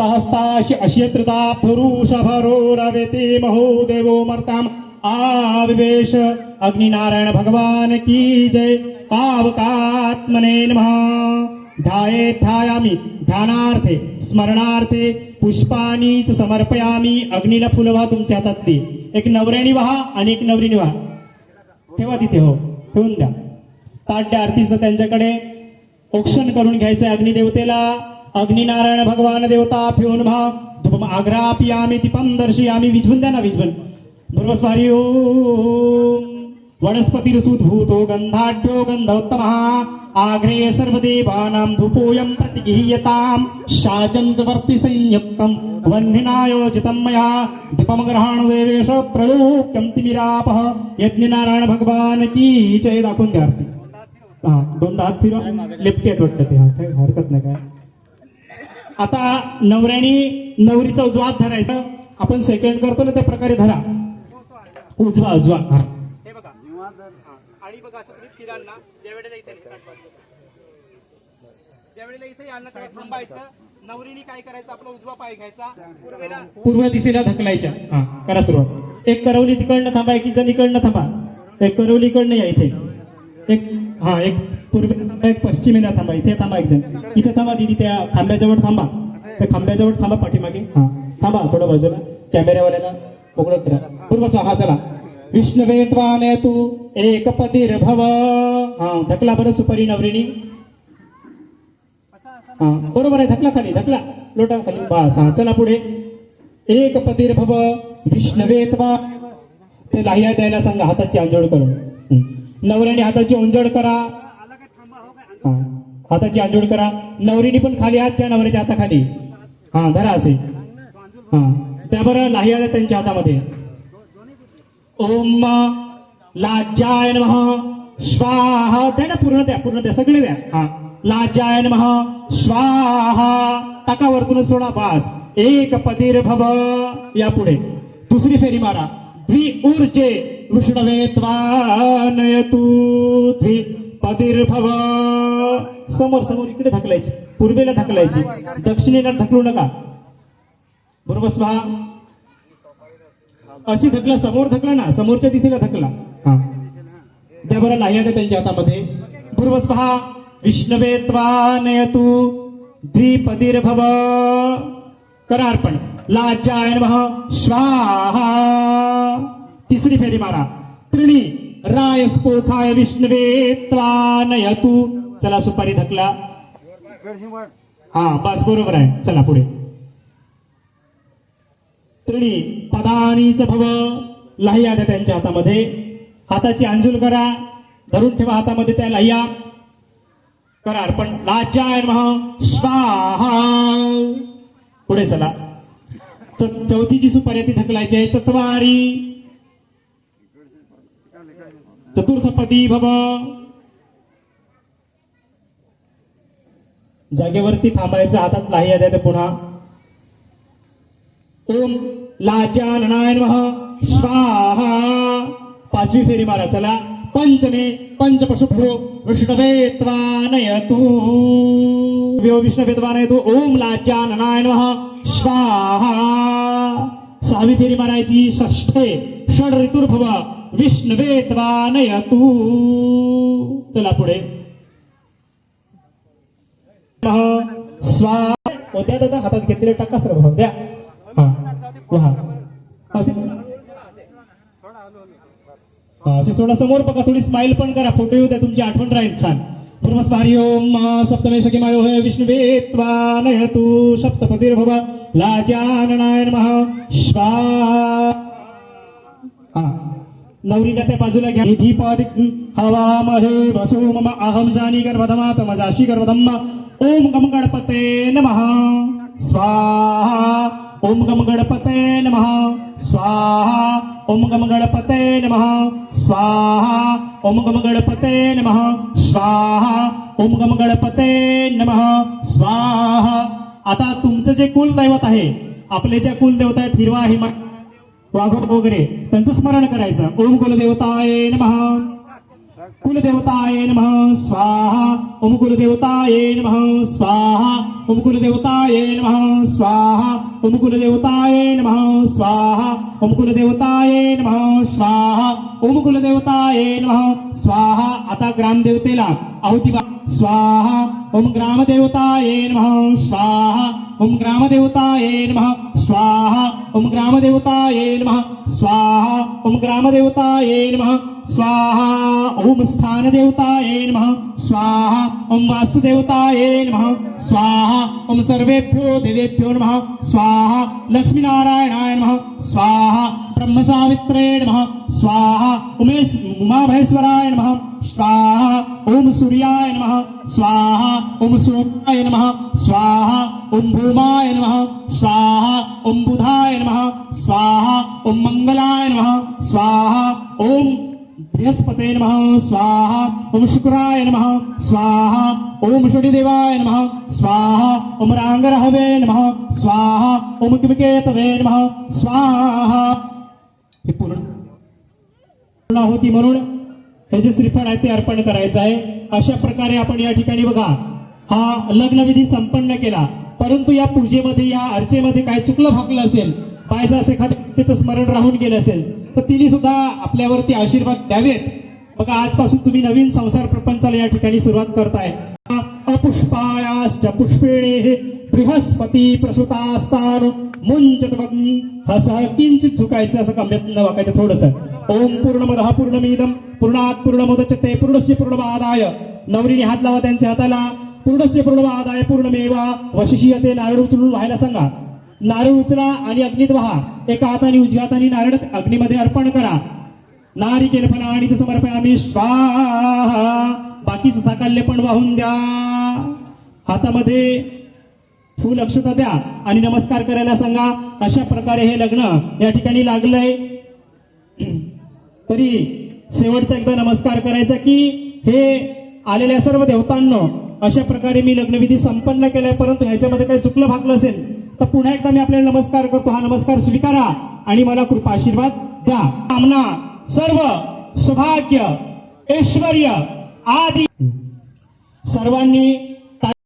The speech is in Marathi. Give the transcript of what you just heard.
हस्ताहस्ताशी अश्यत्रिता पुरुषभरो रवेते महो देवो मर्ताम आविवेश अग्निनारायण भगवान की जय। पावकात्मने नमः। ध्याये ध्यायामि। ध्यानार्थे स्मरणार्थे पुष्पानीच समर्पयामी। अग्निला फुलं व्हा तुमच्या हातातली एक नवऱ्यानी व्हा आणि एक नवरीने व्हा। ठेवा तिथे हो ठेवून द्या। ताड्या आरतीचं त्यांच्याकडे औक्षण करून घ्यायचं अग्निदेवतेला। अग्निनारायण भगवान देवता फिरून भा धूपम आग्रापी आम्ही दीपम दर्शी आम्ही विझवून द्या ना विझवून बरोबर वनस्पतिरसुद्भूतो गंधाढ्यो गंधोत्तम आग्रे सर्वदेवानां धूपोऽयं प्रतिगीयतां शाजं च वर्ति संयुक्तं वह्निनायोजितं मया। दीपं गृहाण देवेशोत्रलोक्यं तिमिरापः यज्ञनारायण भगवान की जय दाखवून द्या हा दोनदा हात फिरवा। लेफ्टी आहेत वाटतं ते हरकत नाही काय? आता नवऱ्यानी नवरीचा उजवा हात धरायचा. आपण सेकंड करतो ना त्या प्रकारे धरा. उजवा उजवा हा हे बघा. आणि बघा असं तुम्ही फिराल ना ज्या वेळेला इथे ज्या वेळेला इथे याल ना तेव्हा थांबायचं नवरीने काय करायचं? आपला उजवा पाय घ्यायचा. पूर्वेला पूर्व दिशेला ढकलायच्या. हा करा सुरुवात. एक करवली तिकडनं थांबा एक जण इकडनं थांबा. एक करवली इकडनं या इथे. एक हा एक पूर्वेला थांबा एक पश्चिमेला थांबा इथे थांबा एक जण. इथे थांबा दिदी त्या खांब्याजवळ थांबा. त्या खांब्याजवळ थांबा पाठीमागे. हा थांबा थोडं बाजूला. कॅमेऱ्यावाल्याला मोकळं करा. पूर्व स्वाहा चला. विष्णवे त्वाने तू एक पदीर भव. हा धकला बरं सुपारी नवरीनी. हा बरोबर आहे धकला खाली धकला. लोटा खाली. बस हा चला पुढे. एक पदीर भव विष्णवेत्वा ते लाह्या द्यायला सांगा हाताची आंजोळ करून. नवऱ्याने हाताची उंजड करा. हाताची अंजोड करा. नवरीने पण खाली आहात त्या नवऱ्याच्या हाताखाली. हा धरा असे. हा त्या बरं आल्या त्यांच्या हातामध्ये. ओम लाजायन महा स्वाहा. द्या ना पूर्ण द्या पूर्ण द्या सगळे द्या. हा. लाज्जाय महा स्वाहा. टाका वरतून सोडा बास. एक पदीर भव. या पुढे दुसरी फेरी मारा. द्वि ऊर्जे विष्णवे त्वानयतु द्वि पदीर समोर समोर इकडे ढकलायची. पूर्वेला ढकलायची. दक्षिणेला ढकलू नका. बरोबर पहा अशी ढकला समोर ढकला ना. समोरच्या दिशेला ढकला. हा. द्या बरं नाही आता त्यांच्या हातामध्ये. पूर्वच पहा विष्णवे त्वानय तू भव। करा अर्पण. लाज्जाय नमः. स्वाहा. तिसरी फेरी मारा. त्रिणी राय स्पोथाय विष्णवे तू चला सुपारी धकला हा बस बरोबर आहे. चला पुढे. त्रिणी पदानीच भव. लाह्या द्या त्यांच्या हातामध्ये. हाताची अंजुल करा. धरून ठेवा हातामध्ये त्या लाह्या. करा अर्पण. लाज्याय नमः. स्वाहा. पुढे चला. चौथीची सुपारी ती ढकलायची आहे चतवारी चतुर्थपदी भव. जागेवरती थांबायचं हातात लाही द्या ते पुन्हा. ओम लाजाननाय नमः. स्वाहा. पाचवी फेरी मारा चला. पंचमे पंचपशुभ्यो विष्णवे त्वानयतु विष्णु विद्वान येतो ओम लाजाननाय नमः। स्वाहा। सहावी फेरी मारायची षष्ठे षड ऋतुर्भव विष्णवे तू चला पुढे। स्वाहा। द्या दादा हातात घेतलेले टाका सर भाऊ द्या. हा असे सोडा समोर बघा थोडी स्माइल पण करा. फोटो येऊ द्या तुमची आठवण राहील छान. पूर्वस्व हरि ओम सप्तमे सखी हे विष्णुवे त्वानय तू सप्तपतिर्भव लाजाननाय नमः। स्वाहा हा। नवरीला त्या बाजूला घ्या. दीपादि हवामहे वसो मम अहम जानी गर्भधमा तमजाशी गर्भधम्म। ओम गम गणपते नमः। स्वाहा। ओम गम गणपते नमः। स्वाहा। ओम गम गणपते नमः। स्वाहा। ओम गम गणपते नमः। स्वाहा। ओम गम गणपते नमः। स्वाहा। आता तुमचं जे कुलदैवत आहे आपले जे कुलदेवता आहेत हिरवा हिमा वाघोब वगैरे त्यांचं स्मरण करायचं. ओम कुलदेवताय नमः। कुलदेवताय नमः। स्वाहा। ओम कुलदेवताय नमः। स्वाहा। ओम कुलदेवताय नमः स्वाहा ओम कुलदेवताय नमः स्वाहा ओम कुलदेवताय नमः स्वाहा ओम कुलदेवताय नमः स्वाहा आता ग्रामदेवतेला आहुती वा- स्वाहा ओम ग्रामदेवताय नमः स्वाहा ओम ग्रामदेवताय नमः स्वाहा ओम ग्रामदेवताय नमः स्वाहा ओम ग्रामदेवताय नमः स्वाहा ओम स्थानदेवताय नमः स्वाहा ओम वास्तुदेवताय नमः स्वाहा ओम सर्वेभ्यो देवेभ्यो नमः स्वाहा लक्ष्मीनारायणाय नमः स्वाहा ब्रह्मसावित्रे नमः स्वाहा उमेश उमामहेश्वराय नमः स्वाहा ओम सूर्याय नमः स्वाहा ओम सोमाय नमः स्वाहा ओम भूमाय नमः स्वाहा ओम बुधाय नमः स्वाहा ओम मंगलाय नमः स्वाहा ओम बृहस्पते नमः स्वाहा ओम शुक्राय नमः स्वाहा ओम शनिदेवाय नमः स्वाहा ओम रांगरहवे नमः स्वाहा ओम किमकेतवे नमः स्वाहा। हे पूर्ण। होती म्हणून हे जे श्रीफळ आहे ते अर्पण करायचं आहे. अशा प्रकारे आपण या ठिकाणी बघा हा लग्नविधी संपन्न केला. परंतु या पूजेमध्ये या अर्चेमध्ये काय चुकलं फाकलं असेल पाहिजे असे एखादं त्याचं स्मरण राहून गेलं असेल तर तिने सुद्धा आपल्यावरती आशीर्वाद द्यावेत. बघा आजपासून तुम्ही नवीन संसार प्रपंचाला या ठिकाणी सुरुवात करताय. अपुष्पायाश्च पुष्पिणे बृहस्पती प्रसुतास्तान मुंचत हसह किंचित झुकायचं असं कम्यात वाकायचं थोडस. ओम पूर्णमद पूर्णमिदम पूर्णात पूर्णमुदचते पूर्णस्य पूर्णमादाय. नवरीने हात लावा त्यांच्या हाताला. पूर्णस्य मेवा पूर्णमेवा. ते नारळ उचलून व्हायला सांगा. नारळ उचला आणि अग्नीत व्हा. एका हाताने उजव्या हाताने नारळ अग्नीमध्ये अर्पण करा. नारिकेल समर्पण आम्ही स्वाहा. बाकीचं साकाल्य पण वाहून द्या. हातामध्ये फुल अक्षता द्या आणि नमस्कार करायला सांगा. अशा प्रकारे हे लग्न या ठिकाणी लागलंय. तरी शेवटचा एकदा नमस्कार करायचा की हे आलेल्या सर्व देवतांना अशा प्रकारे मी लग्नविधी संपन्न केलाय परंतु ह्याच्यामध्ये काही चुकलं भागलं असेल तर पुन्हा एकदा मी आपल्याला नमस्कार करतो. हा नमस्कार स्वीकारा आणि मला कृपा आशीर्वाद द्या. कामना सर्व सौभाग्य ऐश्वर आदी सर्वांनी